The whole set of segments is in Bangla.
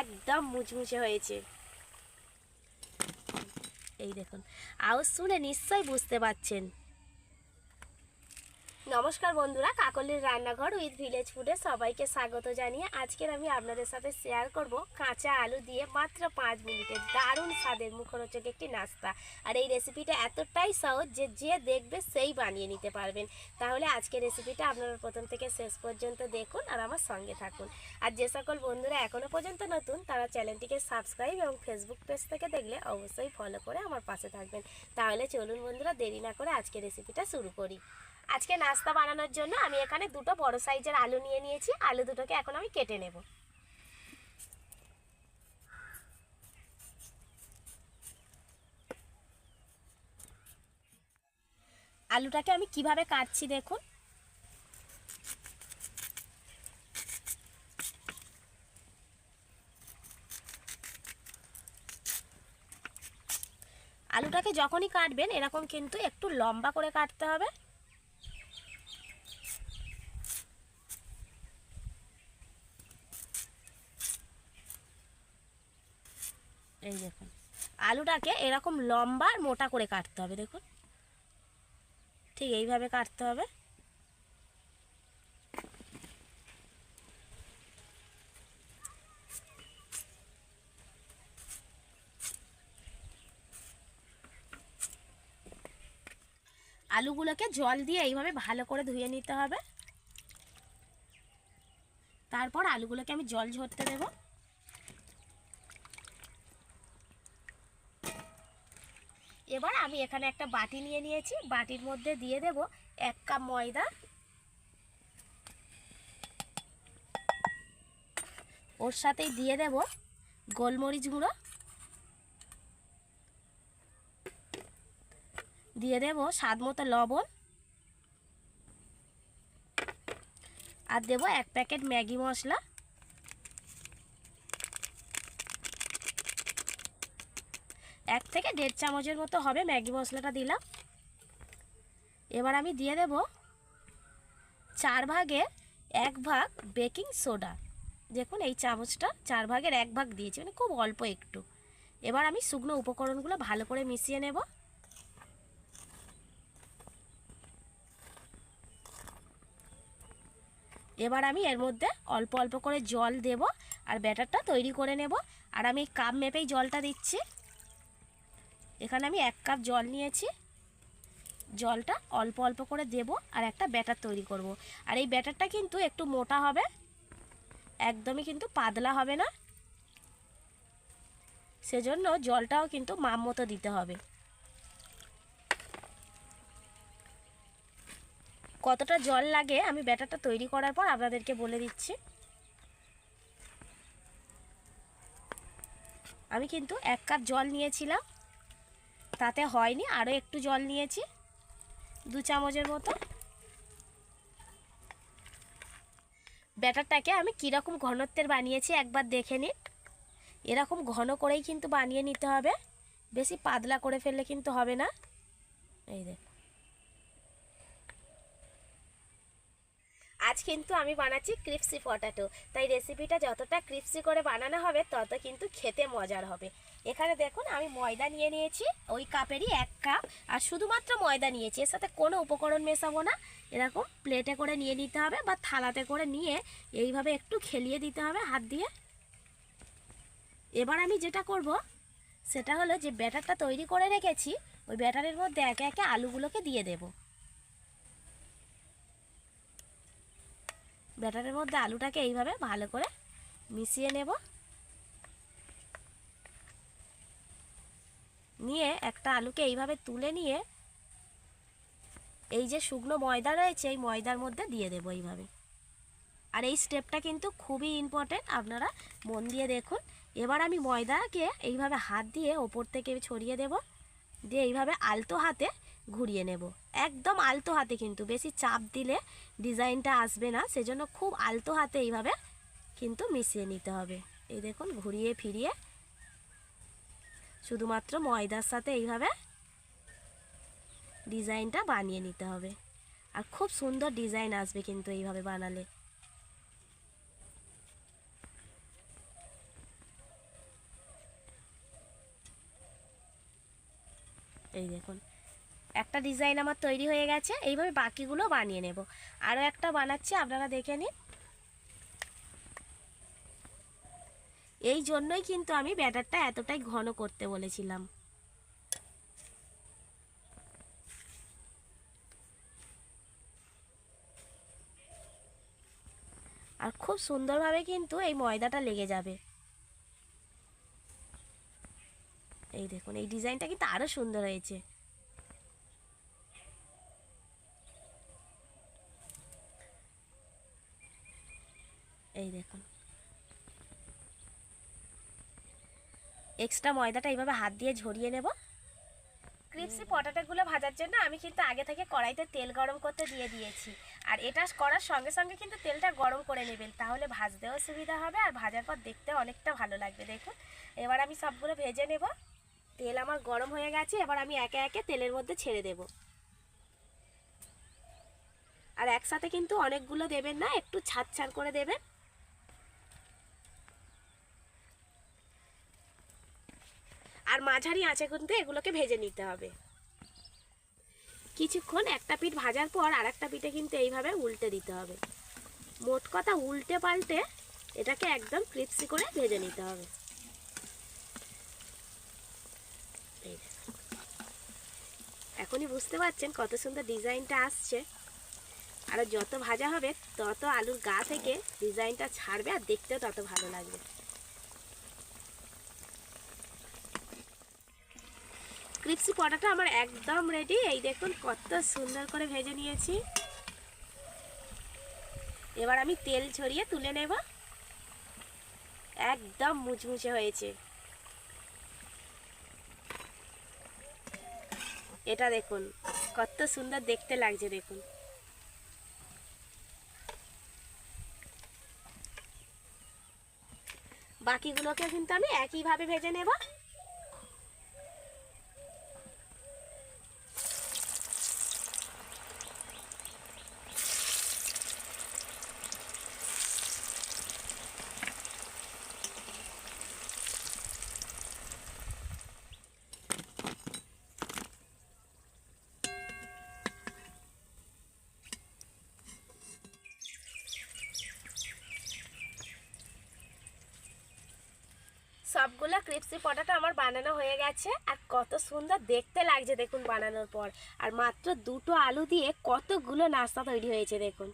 একদম মুচমুচে হয়েছে। এই দেখুন আওয়াজ শুনে নিশ্চয়ই বুঝতে পারছেন। নমস্কার বন্ধুরা, কাকলির রান্নাঘর উইথ ভিলেজ ফুডে সবাইকে স্বাগত জানিয়ে আজকের আমি আপনাদের সাথে শেয়ার করব কাঁচা আলু দিয়ে মাত্র পাঁচ মিনিটে দারুণ স্বাদের মুখরোচক একটি নাস্তা। আর এই রেসিপিটা এতটাই সহজ যে যে দেখবে সেই বানিয়ে নিতে পারবেন। তাহলে আজকের রেসিপিটা আপনারা প্রথম থেকে শেষ পর্যন্ত দেখুন আর আমার সঙ্গে থাকুন। আর যে সকল বন্ধুরা এখনও পর্যন্ত নতুন, তারা চ্যানেলটিকে সাবস্ক্রাইব এবং ফেসবুক পেজ থেকে দেখলে অবশ্যই ফলো করে আমার পাশে থাকবেন। তাহলে চলুন বন্ধুরা, দেরি না করে আজকের রেসিপিটা শুরু করি। আজকে নাস্তা বানানোর জন্য আমি এখানে দুটো বড় সাইজের আলু নিয়ে নিয়েছি। আলু দুটোকে এখন আমি কেটে নেব। আলুটাকে আমি কীভাবে কাটছি দেখুন। আলুটাকে যখনই কাটবেন, এরকম কিন্তু একটু লম্বা করে কাটতে হবে। এই দেখুন। আলুটাকে এরকম লম্বা আর মোটা করে কাটতে হবে, দেখুন। ঠিক এইভাবে কাটতে হবে। আলুগুলোকে জল দিয়ে এইভাবে ভালো করে ধুয়ে নিতে হবে। তারপর আলুগুলোকে আমি জল ঝরতে দেবো। এবার আমি এখানে একটা বাটি নিয়ে নিয়েছি। বাটির মধ্যে দিয়ে দেব এক কাপ ময়দা। ওর সাথেই দিয়ে দেব গোলমরিচ গুঁড়ো। দিয়ে দেব স্বাদ মতো লবণ। আর দেব এক প্যাকেট ম্যাগি মশলা। এক থেকে দেড় চামচের মতো হবে ম্যাগি মশলাটা দিলাম। এবার আমি দিয়ে দেব চার ভাগের এক ভাগ বেকিং সোডা। দেখুন এই চামচটা চার ভাগের এক ভাগ দিয়েছি মানে খুব অল্প একটু। এবার আমি শুকনো উপকরণগুলো ভালো করে মিশিয়ে নেব। এবার আমি এর মধ্যে অল্প অল্প করে জল দেব আর ব্যাটারটা তৈরি করে নেব। আর আমি কাপ মেপেই জলটা দিচ্ছি। এখানে আমি এক কাপ জল নিয়েছি। জলটা অল্প অল্প করে দেব আর একটা ব্যাটার তৈরি করব। আর এই ব্যাটারটা কিন্তু একটু মোটা হবে। একদমই কিন্তু পাতলা হবে না। সেজন্য জলটাও কিন্তু মাম মতো দিতে হবে। কতটা জল লাগে আমি ব্যাটারটা তৈরি করার পর আপনাদেরকে বলে দিচ্ছি। আমি কিন্তু এক কাপ জল নিয়েছিলাম। তাতে হয়নি আরও একটু জল নিয়েছি, দু চামচের মতো। ব্যাটারটাকে আমি কীরকম ঘনত্বের বানিয়েছি একবার দেখে নিন। এরকম ঘন করেই কিন্তু বানিয়ে নিতে হবে, বেশি পাতলা করে ফেললে কিন্তু হবে না। এই দেখ আজ কিন্তু আমি বানাচ্ছি ক্রিপসি পটাটো। তাই রেসিপিটা যতটা ক্রিপসি করে বানানো হবে, তত কিন্তু খেতে মজার হবে। এখানে দেখুন, আমি ময়দা নিয়ে নিয়েছি, ওই কাপেরই এক কাপ। আর শুধুমাত্র ময়দা নিয়েছি, এর সাথে কোনো উপকরণ মেশাবো না। এরকম প্লেটে করে নিয়ে নিতে হবে বা থালাতে করে নিয়ে এইভাবে একটু খেলিয়ে দিতে হবে হাত দিয়ে। এবার আমি যেটা করব, সেটা হলো যে ব্যাটারটা তৈরি করে রেখেছি, ওই ব্যাটারের মধ্যে একে একে আলুগুলোকে দিয়ে দেবো। ব্যাটারের মধ্যে আলুটাকে এইভাবে ভালো করে মিশিয়ে নেব। নিয়ে একটা আলুকে এইভাবে তুলে নিয়ে এই যে শুকনো ময়দা রয়েছে, এই ময়দার মধ্যে দিয়ে দেবো এইভাবে। আর এই স্টেপটা কিন্তু খুবই ইম্পর্টেন্ট, আপনারা মন দিয়ে দেখুন। এবার আমি ময়দাকে এইভাবে হাত দিয়ে ওপর থেকে ছড়িয়ে দেব। দিয়ে এইভাবে আলতো হাতে ঘুরিয়ে নেব। একদম আলতো হাতে কিন্তু, বেশি চাপ দিলে ডিজাইনটা আসবে না, সেজন্য খুব আলতো হাতে এইভাবে কিন্তু মিশিয়ে নিতে হবে। এই দেখুন, ঘুরিয়ে ফিরিয়ে শুধুমাত্র ময়দার সাথে এইভাবে ডিজাইনটা বানিয়ে নিতে হবে। আর খুব সুন্দর ডিজাইন আসবে কিন্তু এইভাবে বানালে। এই দেখুন একটা ডিজাইন আমার তৈরি হয়ে গেছে, এইভাবে বাকিগুলো বানিয়ে নেব। আরও একটা বানাচ্ছি, আপনারা দেখে নিন। এই জন্যই কিন্তু আমি ব্যাটারটা এতটাই ঘন করতে বলেছিলাম। আর খুব সুন্দরভাবে কিন্তু এই ময়দাটা লেগে যাবে। এই দেখুন, এই ডিজাইনটা কিন্তু আরও সুন্দর হয়েছে। এই দেখুন। এক্সট্রা ময়দাটা এইভাবে হাত দিয়ে ঝরিয়ে নেব। ক্রিপসি পটাটাগুলো ভাজার জন্য আমি কিন্তু আগে থেকে কড়াইতে তেল গরম করতে দিয়ে দিয়েছি। আর এটা করার সঙ্গে সঙ্গে কিন্তু তেলটা গরম করে নেবেন। তাহলে ভাজতেও সুবিধা হবে আর ভাজার পর দেখতে অনেকটা ভালো লাগবে। দেখুন, এবার আমি সবগুলো ভেজে নেব। তেল আমার গরম হয়ে গেছে, এবার আমি একে একে তেলের মধ্যে ছেড়ে দেব। আর একসাথে কিন্তু অনেকগুলো দেবেন না, একটু ছাড় ছাড় করে দেবেন। আর মাঝারি আঁচে কিন্তু এগুলোকে ভেজে নিতে হবে। কিছুক্ষণ একটা পিঠ ভাজার পর আর একটা পিঠে কিন্তু এইভাবে উল্টে দিতে হবে। মোট কথা উল্টে পাল্টে এটাকে একদম ক্রিপসি করে ভেজে নিতে হবে। এখনই বুঝতে পারছেন কত সুন্দর ডিজাইনটা আসছে। আর যত ভাজা হবে তত আলুর গা থেকে ডিজাইনটা ছাড়বে আর দেখতেও তত ভালো লাগবে। ক্রিপসি পটাটা আমার একদম রেডি এই দেখুন কত সুন্দর করে ভেজে নিয়েছি। এবার আমি তেল ছড়িয়ে তুলে নেব। একদম মুচমুচে হয়েছে। এটা দেখুন, কত সুন্দর দেখতে লাগছে দেখুন। বাকিগুলোকে কিন্তু আমি একইভাবে ভেজে নেব। সবগুলো ক্রিপসি পটাটা আমার বানানো হয়ে গেছে। আর কত সুন্দর দেখতে লাগছে দেখুন বানানোর পর। আর মাত্র দুটো আলু দিয়ে কতগুলো নাস্তা তৈরি হয়েছে দেখুন।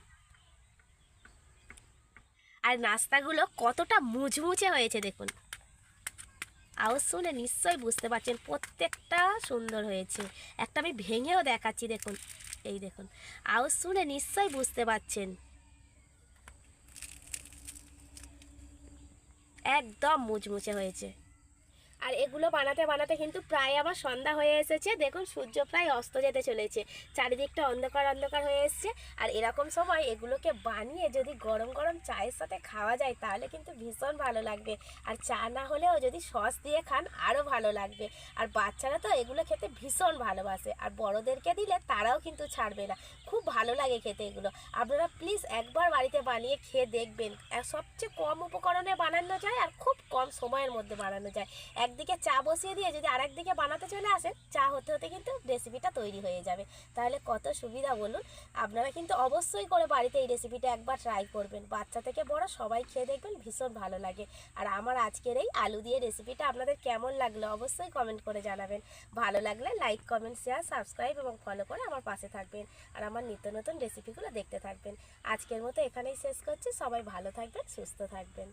আর নাস্তাগুলো কতটা মুচমুচে হয়েছে দেখুন। আওয়াজ শুনে নিশ্চয়ই বুঝতে পারছেন প্রত্যেকটা সুন্দর হয়েছে। একটা আমি ভেঙেও দেখাচ্ছি দেখুন। এই দেখুন। আওয়াজ শুনে নিশ্চয়ই বুঝতে পারছেন। একদম মুচমুচে হয়েছে। আর এগুলো বানাতে বানাতে কিন্তু প্রায় আমার সন্ধ্যা হয়ে এসেছে। দেখুন, সূর্য প্রায় অস্ত যেতে চলেছে। চারিদিকটা অন্ধকার অন্ধকার হয়ে এসছে। আর এরকম সময় এগুলোকে বানিয়ে যদি গরম গরম চায়ের সাথে খাওয়া যায়, তাহলে কিন্তু ভীষণ ভালো লাগবে। আর চা না হলেও যদি সস দিয়ে খান আরও ভালো লাগবে। আর বাচ্চারা তো এগুলো খেতে ভীষণ ভালোবাসে। আর বড়োদেরকে দিলে তারাও কিন্তু ছাড়বে না। খুব ভালো লাগে খেতে এগুলো। আপনারা প্লিজ একবার বাড়িতে বানিয়ে খেয়ে দেখবেন। সবচেয়ে কম উপকরণে বানানো যায় আর খুব কম সময়ের মধ্যে বানানো যায়। একদিকে চা বসিয়ে দিয়ে যদি আরেকদিকে বানাতে চলে আসেন, চা হতে হতে কিন্তু রেসিপিটা তৈরি হয়ে যাবে। তাহলে কত সুবিধা বলুন? আপনারা কিন্তু অবশ্যই করে বাড়িতে এই রেসিপিটা একবার ট্রাই করবেন। বাচ্চা থেকে বড় সবাই খেয়ে দেখবেন, ভীষণ ভালো লাগে। আর আমার আজকের এই আলু দিয়ে রেসিপিটা আপনাদের কেমন লাগল অবশ্যই কমেন্ট করে জানাবেন। ভালো লাগলে লাইক কমেন্ট শেয়ার সাবস্ক্রাইব এবং ফলো করে আমার পাশে থাকবেন। আর আমার নিত্য নতুন রেসিপিগুলো দেখতে থাকবেন। আজকের মতো এখানেই শেষ করছি। সবাই ভালো থাকবেন, সুস্থ থাকবেন।